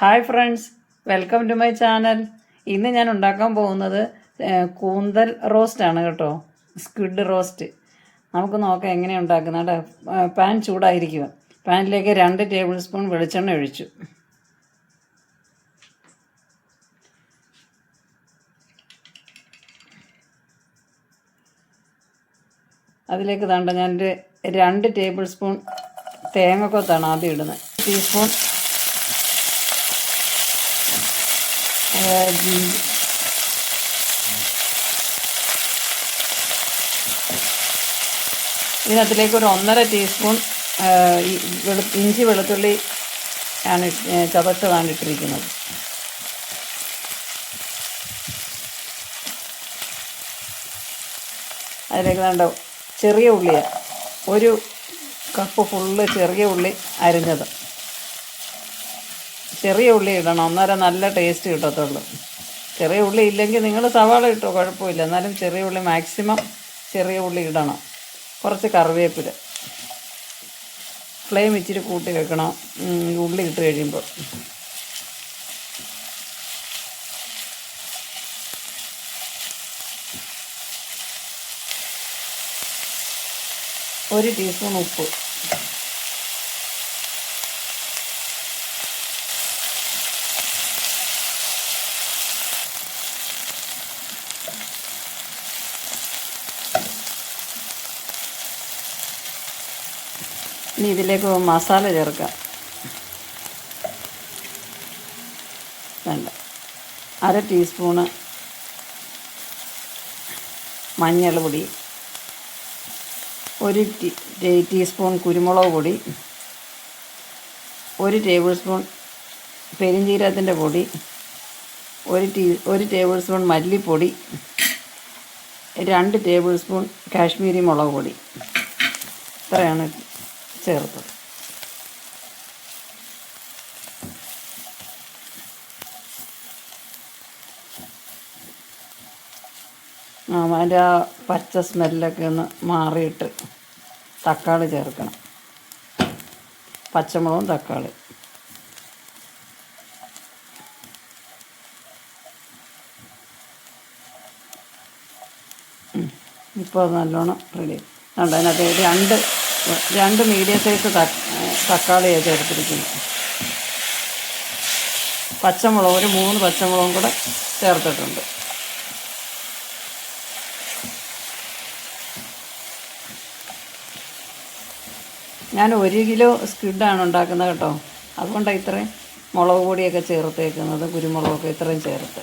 Hi friends welcome to my channel. ഇന്ന് ഞാൻ ഉണ്ടാക്കാൻ പോകുന്നത് കൂന്തൽ റോസ്റ്റ് ആണ് കേട്ടോ. Squid roast. നമുക്ക് നോക്കാം എങ്ങനെയാണ് ഉണ്ടാക്കുന്നത്. കേട്ടോ പാൻ ചൂടായിരിക്കുക. പാനിലേക്ക് രണ്ട് ടേബിൾ സ്പൂൺ വെളിച്ചെണ്ണ ഒഴിച്ചു. അതിലേക്ക് തണ്ട ഞാൻ രണ്ട് ടേബിൾ സ്പൂൺ തേങ്ങക്കൊത്താണ് ആദ്യം ഇടുന്നത്. ടീസ്പൂൺ ഇതിനകത്തിലേക്ക് ഒരു ഒന്നര ടീസ്പൂൺ ഇഞ്ചി വെളുത്തുള്ളി ആണ് ചതച്ചതാണ് ഇട്ടിരിക്കുന്നത്. അതിലേക്ക് വേണ്ട ചെറിയ ഉള്ളിയാണ് ഒരു കപ്പ് ഫുള്ള് ചെറിയ ഉള്ളി അരിഞ്ഞത്. ചെറിയ ഉള്ളി ഇടണം. അന്നേരം നല്ല ടേസ്റ്റ് കിട്ടത്തുള്ളൂ. ചെറിയ ഉള്ളി ഇല്ലെങ്കിൽ നിങ്ങൾ സവാള ഇട്ടോ കുഴപ്പമില്ല. എന്നാലും ചെറിയ ഉള്ളി മാക്സിമം ചെറിയ ഉള്ളി ഇടണം. കുറച്ച് കറിവേപ്പില. ഫ്ലെയിം ഇച്ചിരി കൂട്ടി വെക്കണം. ഉള്ളി ഇട്ട് കഴിയുമ്പോൾ. ഒരു ടീസ്പൂൺ ഉപ്പ്. ഇനി ഇതിലേക്ക് മസാല ചേർക്കാം വേണ്ട. അര ടീസ്പൂണ് മഞ്ഞൾ പൊടി ഒരു ടീസ്പൂൺ കുരുമുളക് പൊടി ഒരു ടേബിൾ സ്പൂൺ പെരിഞ്ജീരകത്തിന്റെ പൊടി ഒരു ടീ ഒരു ടേബിൾ സ്പൂൺ മല്ലിപ്പൊടി രണ്ട് ടേബിൾ സ്പൂൺ കാശ്മീരി മുളക് പൊടി. ഇത്രയാണ് ചേർത്തത്. ആ അതിന്റെ ആ പച്ച സ്മെല്ലൊക്കെ ഒന്ന് മാറിയിട്ട് തക്കാളി ചേർക്കണം. പച്ചമുളകും തക്കാളി. ഇപ്പോൾ അത് നല്ലോണം റെഡി ഉണ്ട് അതിനകത്ത് രണ്ട് രണ്ട് മീഡിയം സൈസ് തക്കാളിയാണ് ചേർത്തിരിക്കുന്നത്. പച്ചമുളക് ഒരു മൂന്ന് പച്ചമുളകും കൂടെ ചേർത്തിട്ടുണ്ട്. ഞാൻ ഒരു കിലോ സ്ക്വിഡാണ് ഉണ്ടാക്കുന്നത് കേട്ടോ. അതുകൊണ്ടാണ് ഇത്രയും മുളക് പൊടിയൊക്കെ ചേർത്തേക്കുന്നത് കുരുമുളകൊക്കെ ഇത്രയും ചേർത്ത്.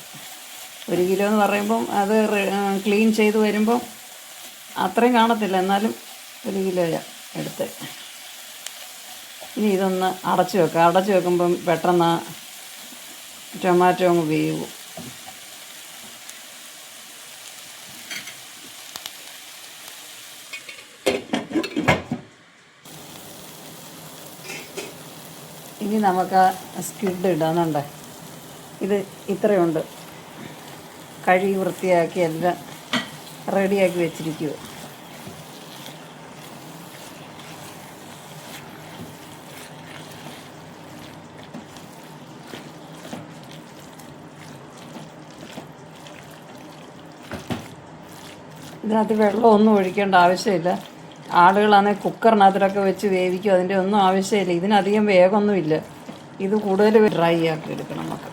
ഒരു കിലോ എന്ന് പറയുമ്പം അത് ക്ലീൻ ചെയ്ത് വരുമ്പം അത്രയും കാണത്തില്ല. എന്നാലും ഒരു കിലോ എടുത്ത്. ഇനി ഇതൊന്ന് അടച്ച് വെക്കുക അടച്ച് വെക്കുമ്പം പെട്ടെന്ന് ടൊമാറ്റോ അങ്ങ് വേവും. ഇനി നമുക്ക് സ്കിഡ് ഇടാന്നുണ്ട് ഇത് ഇത്രയുണ്ട്. കഴുകി വൃത്തിയാക്കി എല്ലാം റെഡിയാക്കി വെച്ചിരിക്കുക ഇതിനകത്ത് വെള്ളമൊന്നും ഒഴിക്കേണ്ട ആവശ്യമില്ല. ആളുകളാണെങ്കിൽ കുക്കറിനകത്തിലൊക്കെ വെച്ച് വേവിക്കും. അതിന്റെ ഒന്നും ആവശ്യമില്ല. ഇതിനധികം വേഗമൊന്നുമില്ല. ഇത് കൂടുതൽ ഡ്രൈ ആക്കി എടുക്കണം നമുക്ക്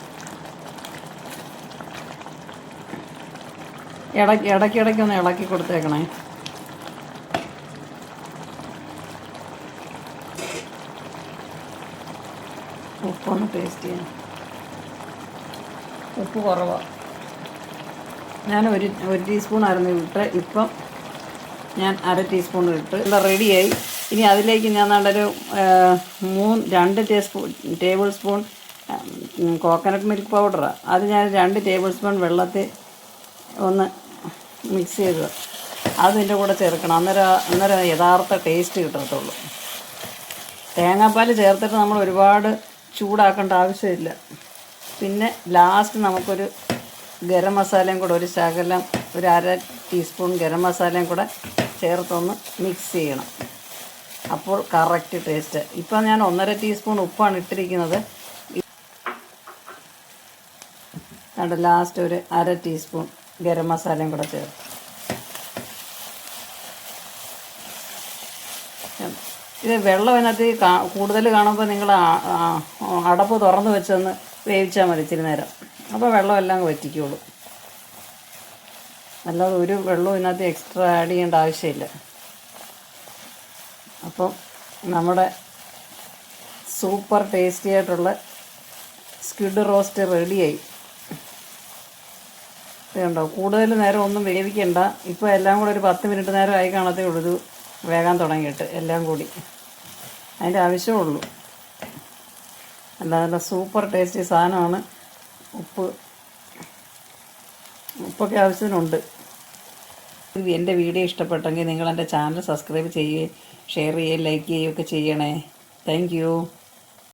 ഇടയ്ക്ക് ഇടയ്ക്കിടയ്ക്ക് ഒന്ന് ഇളക്കി കൊടുത്തേക്കണേ. ഉപ്പൊന്ന് ടേസ്റ്റ് ചെയ്യാം ഉപ്പ് കുറവാണ് ഞാൻ ഒരു ഒരു ടീസ്പൂണായിരുന്നു ഇട്ട് ഇപ്പം ഞാൻ അര ടീസ്പൂൺ ഇട്ട്. റെഡിയായി. ഇനി അതിലേക്ക് ഞാൻ നല്ലൊരു മൂന്ന് രണ്ട് teaspoon tablespoon coconut milk പൗഡറാണ് അത് ഞാൻ രണ്ട് ടേബിൾ സ്പൂൺ വെള്ളത്തിൽ ഒന്ന് മിക്സ് ചെയ്ത് അതിന്റെ കൂടെ ചേർക്കണം. അന്നേരം അന്നേരം യഥാർത്ഥ ടേസ്റ്റ് കിട്ടത്തുള്ളൂ. തേങ്ങാപ്പാൽ ചേർത്തിട്ട് നമ്മൾ ഒരുപാട് ചൂടാക്കേണ്ട ആവശ്യമില്ല. പിന്നെ ലാസ്റ്റ് നമുക്കൊരു ഗരം മസാലയും കൂടെ ഒരു ശകലം ഒരു അര ടീസ്പൂൺ ഗരം മസാലയും കൂടെ ചേർത്തൊന്ന് മിക്സ് ചെയ്യണം. അപ്പോൾ കറക്റ്റ് ടേസ്റ്റ് ഇപ്പം ഞാൻ ഒന്നര ടീസ്പൂൺ ഉപ്പാണ് ഇട്ടിരിക്കുന്നത്. അവിടെ ലാസ്റ്റ് ഒരു അര ടീസ്പൂൺ ഗരം മസാലയും കൂടെ ചേർത്ത്. ഇത് വെള്ളം അതിനകത്ത് കൂടുതൽ കാണുമ്പോൾ നിങ്ങൾ അടപ്പ് തുറന്ന് വെച്ചൊന്ന് വേവിച്ചാൽ മതി ഇച്ചിരി നേരം. അപ്പോൾ വെള്ളം എല്ലാം വറ്റിക്കോളൂ. അല്ലാതെ ഒരു വെള്ളവും ഇതിനകത്ത് എക്സ്ട്രാ ആഡ് ചെയ്യേണ്ട ആവശ്യമില്ല. അപ്പം നമ്മുടെ സൂപ്പർ ടേസ്റ്റി ആയിട്ടുള്ള സ്ക്വിഡ് റോസ്റ്റ് റെഡിയായി ഇതുണ്ടോ കൂടുതൽ നേരം ഒന്നും വേവിക്കണ്ട. ഇപ്പോൾ എല്ലാം കൂടെ ഒരു പത്ത് മിനിറ്റ് നേരം ആയി കാണത്തേ ഉള്ളൂ. വേഗം തുടങ്ങിയിട്ട് എല്ലാം കൂടി. അതിന്റെ ആവശ്യമുള്ളൂ. അല്ലാതെ നല്ല സൂപ്പർ ടേസ്റ്റി സാധനമാണ്. ഉപ്പ്. ഉപ്പൊക്കെ ആവശ്യത്തിനുണ്ട്. എന്റെ വീഡിയോ ഇഷ്ടപ്പെട്ടെങ്കിൽ നിങ്ങൾ എന്റെ ചാനൽ സബ്സ്ക്രൈബ് ചെയ്യുകയും ഷെയർ ചെയ്യുകയും ലൈക്ക് ചെയ്യുകയൊക്കെ ചെയ്യണേ. താങ്ക്